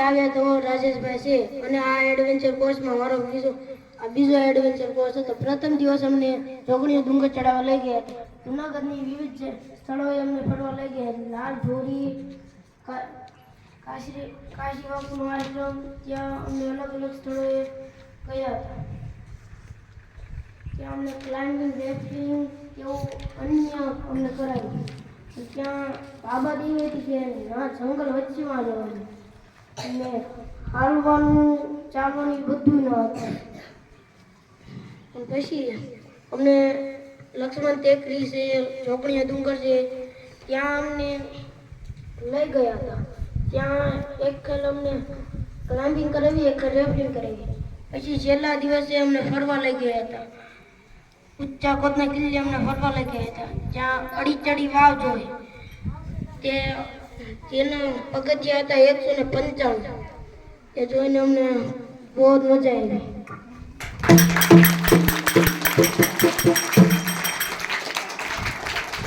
ટાવ્યા તો રાજેશભાઈ છે. અને આ એડવેન્ચર કોર્સમાં મારો બીજો, આ બીજો એડવેન્ચર કોર્સ હતો. પ્રથમ દિવસ અમને જોગણીઓ ડુંગર ચડાવવા લઈ ગયા જુનાગઢની વિવિધ સ્થળોએ અમને ફરવા લઈ ગયા લાલ ઢોરી કાશી કાશી બાપુનો આશ્રમ, ત્યાં અમને અલગ અલગ સ્થળોએ ગયા હતા. ત્યાં અમને ક્લાઇમ્બિંગ રેફ્ટિંગ એવું અન્ય અમને કરાવ્યું. ત્યાં બાબા દેવી હતી કે ના, જંગલ વચ્ચેમાં જવાનું અને હાલવાનું, ચાલવાનું બધું ન હતું. પછી અમને લક્ષ્મણ ટેકરી છે ચોકણીયા ડુંગર છે, ત્યાં અમને લઈ ગયા હતા. ત્યાં એક ખેલ અમને ક્લાઇમ્બિંગ કરાવી, એક ખેલ રેફ્ટિંગ કરાવી. પછી છેલ્લા દિવસે અમને ફરવા લઈ ગયા હતા. ઊંચા કોતના કિલ્લે અમને ફરવા લઈ ગયા હતા. જ્યાં અડી ચડી વાવ જોઈ. તે તેના પગથિયા હતા એકસો ને પંચાવન એ જોઈને અમને બહુ મજા આવી.